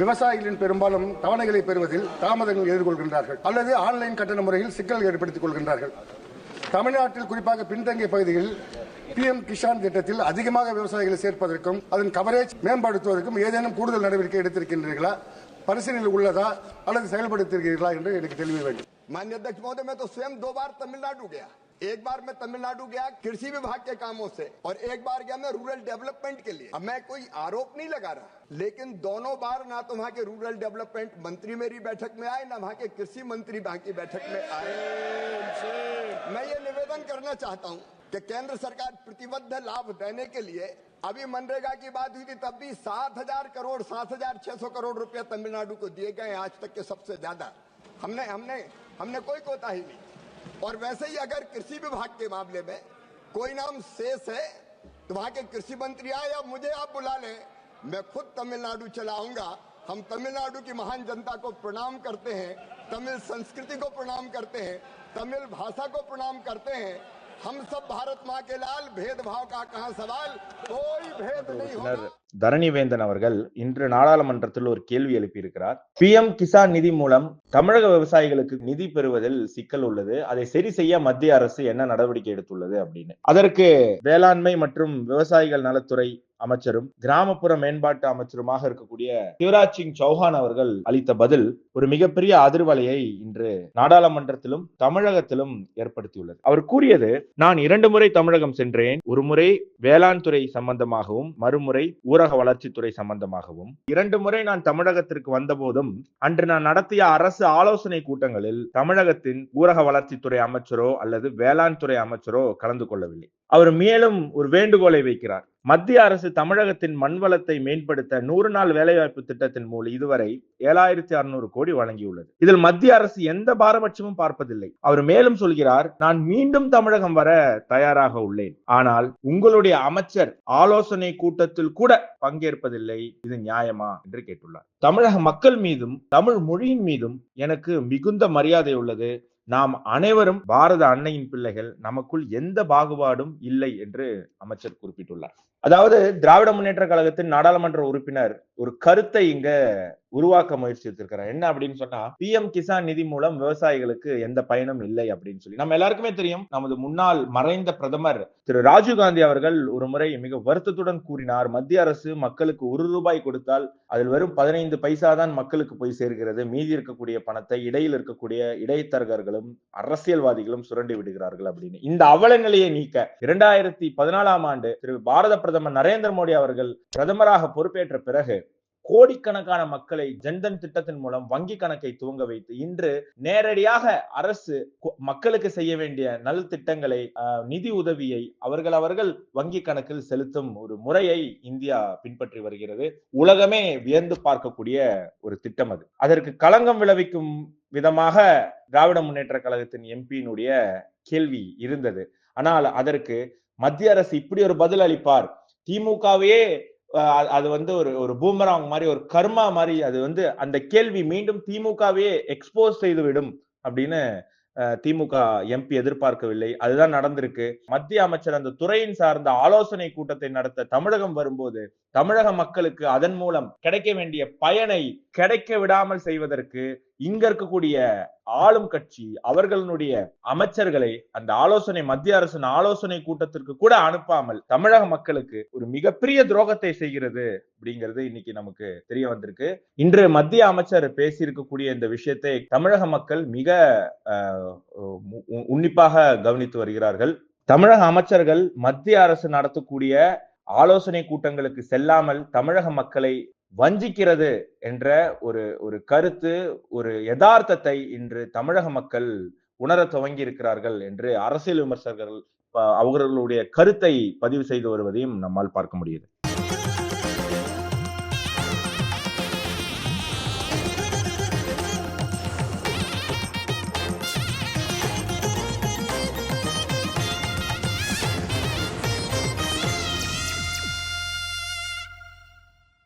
விவசாயிகளின் பெரும்பாலும் தவணைகளை பெறுவதில் தாமதங்கள் எதிர்கொள்கின்றார்கள் அல்லது ஆன்லைன் கட்டண முறையில் சிக்கல் ஏற்படுத்திக் கொள்கின்றார்கள் தமிழ்நாட்டில் குறிப்பாக பின்தங்கிய பகுதிகளில் பிஎம் கிஷான் திட்டத்தில் அதிகமாக விவசாயிகளை சேர்ப்பதற்கும் அதன் கவரேஜ் மேம்படுத்துவதற்கும் ஏதேனும் கூடுதல் நடவடிக்கை எடுத்திருக்கின்றீர்களா பரிசீலனையில் உள்ளதா அல்லது செயல்படுத்தியிருக்கிறீர்களா என்று எனக்கு தெளிவு வேண்டும் मान्य अध्यक्ष महोदय मैं तो स्वयं दो बार तमिलनाडु गया एक बार मैं तमिलनाडु गया कृषि विभाग के कामों से और एक बार गया मैं रूरल डेवलपमेंट के लिए। अब मैं कोई आरोप नहीं लगा रहा। लेकिन दोनों बार ना तो वहाँ के रूरल डेवलपमेंट मंत्री मेरी बैठक में आए, ना वहाँ के कृषि मंत्री वहाँ की बैठक में आए। मैं ये निवेदन करना चाहता हूँ कि केंद्र सरकार प्रतिबद्ध लाभ देने के लिए, अभी मनरेगा की बात हुई थी तब भी सात हज़ार करोड़, सात हज़ार छह सौ करोड़ रुपया तमिलनाडु को दिए गए आज तक के सबसे ज़्यादा। हमने हमने हमने कोई कोताही नहीं। और वैसे ही अगर कृषि विभाग के मामले में कोई नाम शेष है तो वहाँ के कृषि मंत्री आए या मुझे आप बुला लें, मैं खुद तमिलनाडु चलाऊँगा हम तमिलनाडु की महान जनता को प्रणाम करते हैं, तमिल संस्कृति को प्रणाम करते हैं, तमिल भाषा को प्रणाम करते हैं தரணிவேந்தன் அவர்கள் இன்று நாடாளுமன்றத்தில் ஒரு கேள்வி எழுப்பியிருக்கிறார். பி எம் கிசான் நிதி மூலம் தமிழக விவசாயிகளுக்கு நிதி பெறுவதில் சிக்கல் உள்ளது. அதை சரி செய்ய மத்திய அரசு என்ன நடவடிக்கை எடுத்துள்ளது அப்படின்னு. அதற்கு வேளாண்மை மற்றும் விவசாயிகள் நலத்துறை அமைச்சரும் கிராமப்புற மேம்பாட்டு அமைச்சருமாக இருக்கக்கூடிய சிவராஜ் சிங் சௌஹான் அவர்கள் அளித்த பதில் ஒரு மிகப்பெரிய அதிர்வலையை இன்று நாடாளுமன்றத்திலும் தமிழகத்திலும் ஏற்படுத்தியுள்ளது. அவர் கூறியது நான் இரண்டு முறை தமிழகம் சென்றேன். ஒரு முறை வேளாண் துறை சம்பந்தமாகவும் மறுமுறை ஊரக வளர்ச்சித்துறை சம்பந்தமாகவும். இரண்டு முறை நான் தமிழகத்திற்கு வந்தபோதும் அன்று நான் நடத்திய அரசு ஆலோசனை கூட்டங்களில் தமிழகத்தின் ஊரக வளர்ச்சித்துறை அமைச்சரோ அல்லது வேளாண் துறை அமைச்சரோ கலந்து கொள்ளவில்லை. அவர் மேலும் ஒரு வேண்டுகோளை வைக்கிறார். மத்திய அரசு தமிழகத்தின் மண்வளத்தை மேம்படுத்த நூறு நாள் வேலைவாய்ப்பு திட்டத்தின் மூலம் இதுவரை ஏழாயிரத்தி அறுநூறு கோடி வழங்கியுள்ளது. இதில் மத்திய அரசு எந்த பாரபட்சமும் பார்ப்பதில்லை. அவர் மேலும் சொல்கிறார் நான் மீண்டும் தமிழகம் வர தயாராக உள்ளேன். ஆனால் உங்களுடைய அமைச்சர் ஆலோசனை கூட்டத்தில் கூட பங்கேற்பதில்லை. இது நியாயமா? என்று கேட்டுள்ளார். தமிழக மக்கள் மீதும் தமிழ் மொழியின் மீதும் எனக்கு மிகுந்த மரியாதை உள்ளது. நாம் அனைவரும் பாரத அன்னையின் பிள்ளைகள். நமக்குள் எந்த பாகுபாடும் இல்லை என்று அமைச்சர் குறிப்பிட்டுள்ளார். அதாவது திராவிட முன்னேற்ற கழகத்தின் நாடாளுமன்ற உறுப்பினர் ஒரு கருத்தை இங்க உருவாக்க முயற்சித்திருக்கிறார் என்ன அப்படின்னு சொன்னா பி எம் கிசான் நிதி மூலம் விவசாயிகளுக்கு எந்த பயனும் இல்லை அப்படின்னு சொல்லி. நம்ம எல்லாருக்குமே தெரியும் நமது முன்னாள் மறைந்த பிரதமர் திரு ராஜீவ்காந்தி அவர்கள் ஒரு முறை மிக வருத்தத்துடன் கூறினார் மத்திய அரசு மக்களுக்கு ஒரு ரூபாய் கொடுத்தால் அதில் வெறும் பதினைந்து பைசா தான் மக்களுக்கு போய் சேர்கிறது. மீதி இருக்கக்கூடிய பணத்தை இடையில் இருக்கக்கூடிய இடைத்தரகர்களும் அரசியல்வாதிகளும் சுரண்டி விடுகிறார்கள் அப்படின்னு. இந்த அவல நிலையை நீக்க இரண்டாயிரத்தி பதினாலாம் ஆண்டு திரு பாரத பிரதமர் நரேந்திர மோடி அவர்கள் பிரதமராக பொறுப்பேற்ற பிறகு கோடிக்கணக்கான மக்களை ஜன்தன் திட்டத்தின் மூலம் வங்கி கணக்கை துவங்க வைத்து இன்று நேரடியாக அரசு மக்களுக்கு செய்ய வேண்டிய நல் திட்டங்களை நிதி உதவியை அவர்கள் அவர்கள் வங்கி கணக்கில் செலுத்தும் ஒரு முறையை இந்தியா பின்பற்றி வருகிறது. உலகமே வியந்து பார்க்கக்கூடிய ஒரு திட்டம் அது. அதற்கு களங்கம் விளைவிக்கும் விதமாக திராவிட முன்னேற்ற கழகத்தின் எம்பியினுடைய கேள்வி இருந்தது. ஆனால் அதற்கு மத்திய அரசு இப்படி ஒரு பதில் அளிப்பார் திமுகவையே அது வந்து ஒரு ஒரு பூமராங் மாதிரி ஒரு கர்மா மாதிரி அது வந்து அந்த கேள்வி மீண்டும் திமுகவையே எக்ஸ்போஸ் செய்து விடும் அப்படின்னு திமுக எம்பி எதிர்பார்க்கவில்லை. அதுதான் நடந்திருக்கு. மத்திய அமைச்சர் அந்த துறையின் சார்ந்த ஆலோசனை கூட்டத்தை நடத்த தமிழகம் வரும்போது தமிழக மக்களுக்கு அதன் மூலம் கிடைக்க வேண்டிய பயனை கிடைக்க விடாமல் செய்வதற்கு இங்க இருக்கக்கூடிய ஆளும் கட்சி அவர்களுடைய அமைச்சர்களை அந்த ஆலோசனை மத்திய அரசின் ஆலோசனை கூட்டத்திற்கு கூட அனுப்பாமல் தமிழக மக்களுக்கு ஒரு மிகப்பெரிய துரோகத்தை செய்கிறது அப்படிங்கிறது இன்னைக்கு நமக்கு தெரிய வந்திருக்கு. இன்று மத்திய அமைச்சர் பேசியிருக்கக்கூடிய இந்த விஷயத்தை தமிழக மக்கள் மிக அஹ், உ- உன்னிப்பாக கவனித்து வருகிறார்கள். தமிழக அமைச்சர்கள் மத்திய அரசு நடத்தக்கூடிய ஆலோசனை கூட்டங்களுக்கு செல்லாமல் தமிழக மக்களை வஞ்சிக்கிறது என்ற ஒரு ஒரு கருத்து ஒரு யதார்த்தத்தை இன்று தமிழக மக்கள் உணரத் துவங்கி இருக்கிறார்கள் என்று அரசியல் விமர்சகர்கள் அவர்களுடைய கருத்தை பதிவு செய்து வருவதையும் நம்மால் பார்க்க முடியுது.